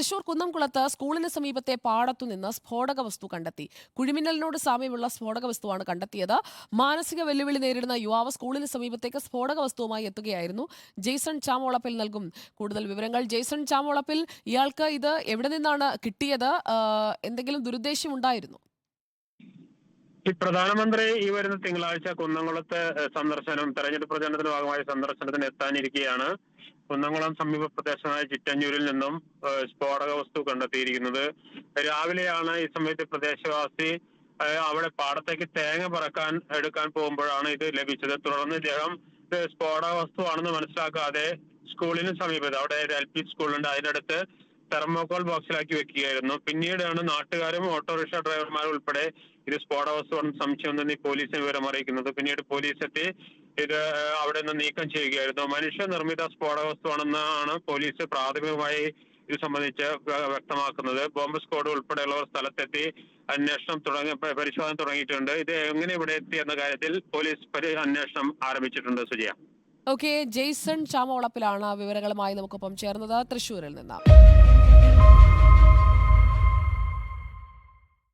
തൃശൂർ കുന്നംകുളത്ത് സ്കൂളിന് സമീപത്തെ പാടത്തു നിന്ന് സ്ഫോടക വസ്തു കണ്ടെത്തി. കുഴിമിന്നലിനോട് സാമ്യമുള്ള സ്ഫോടക വസ്തുവാണ് കണ്ടെത്തിയത്. മാനസിക വെല്ലുവിളി നേരിടുന്ന യുവാവ് സ്കൂളിന് സമീപത്തേക്ക് സ്ഫോടക വസ്തുവുമായി എത്തുകയായിരുന്നു. ജെയ്സൺ ചാമോളപ്പിൽ നൽകും കൂടുതൽ വിവരങ്ങൾ. ജെയ്സൺ ചാമോളപ്പിൽ ഇയാൾക്ക് ഇത് എവിടെ നിന്നാണ് കിട്ടിയത്? എന്തെങ്കിലും ദുരുദ്ദേശമുണ്ടായിരുന്നു? ഈ പ്രധാനമന്ത്രി ഈ വരുന്ന തിങ്കളാഴ്ച കുന്നംകുളത്ത് സന്ദർശനം തെരഞ്ഞെടുപ്പ് പ്രചരണത്തിന്റെ ഭാഗമായി സന്ദർശനത്തിന് എത്താനിരിക്കെയാണ് കുന്നംകുളം സമീപ പ്രദേശമായ ചിറ്റഞ്ഞൂരിൽ നിന്നും സ്ഫോടക വസ്തു കണ്ടെത്തിയിരിക്കുന്നത്. രാവിലെയാണ് ഈ സമയത്ത് പ്രദേശവാസി അവിടെ പാടത്തേക്ക് തേങ്ങ പറക്കാൻ എടുക്കാൻ പോകുമ്പോഴാണ് ഇത് ലഭിച്ചത്. തുടർന്ന് ഇദ്ദേഹം സ്ഫോടക വസ്തുവാണെന്ന് മനസ്സിലാക്കാതെ സ്കൂളിന് സമീപത്ത് അവിടെ ഒരു എൽ പി സ്കൂളുണ്ട് അതിനടുത്ത് തെർമോകോൾ ബോക്സിലാക്കി വെക്കുകയായിരുന്നു. പിന്നീടാണ് നാട്ടുകാരും ഓട്ടോറിക്ഷ ഡ്രൈവർമാരും ഉൾപ്പെടെ ഇത് സ്ഫോടക വസ്തുവാണെന്ന് സംശയം തന്നെ പോലീസിന് വിവരം അറിയിക്കുന്നത് പിന്നീട് പോലീസ് എത്തി ഇത് അവിടെ നിന്ന് നീക്കം ചെയ്യുകയായിരുന്നു. മനുഷ്യനിർമ്മിത സ്ഫോടക വസ്തുവാണെന്നാണ് പോലീസ് പ്രാഥമികമായി ഇത് സംബന്ധിച്ച് വ്യക്തമാക്കുന്നത്. ബോംബ് സ്ക്വാഡ് ഉൾപ്പെടെയുള്ളവർ സ്ഥലത്തെത്തി അന്വേഷണം തുടങ്ങി പരിശോധന തുടങ്ങിയിട്ടുണ്ട്. ഇത് എങ്ങനെ ഇവിടെ എത്തി എന്ന കാര്യത്തിൽ പോലീസ് അന്വേഷണം ആരംഭിച്ചിട്ടുണ്ട് സുജയ. ഓക്കെ ജെയ്സൺ ചാമോളപ്പിലാണ് വിവരങ്ങളുമായി നമുക്കൊപ്പം ചേർന്നത് തൃശൂരിൽ നിന്ന്.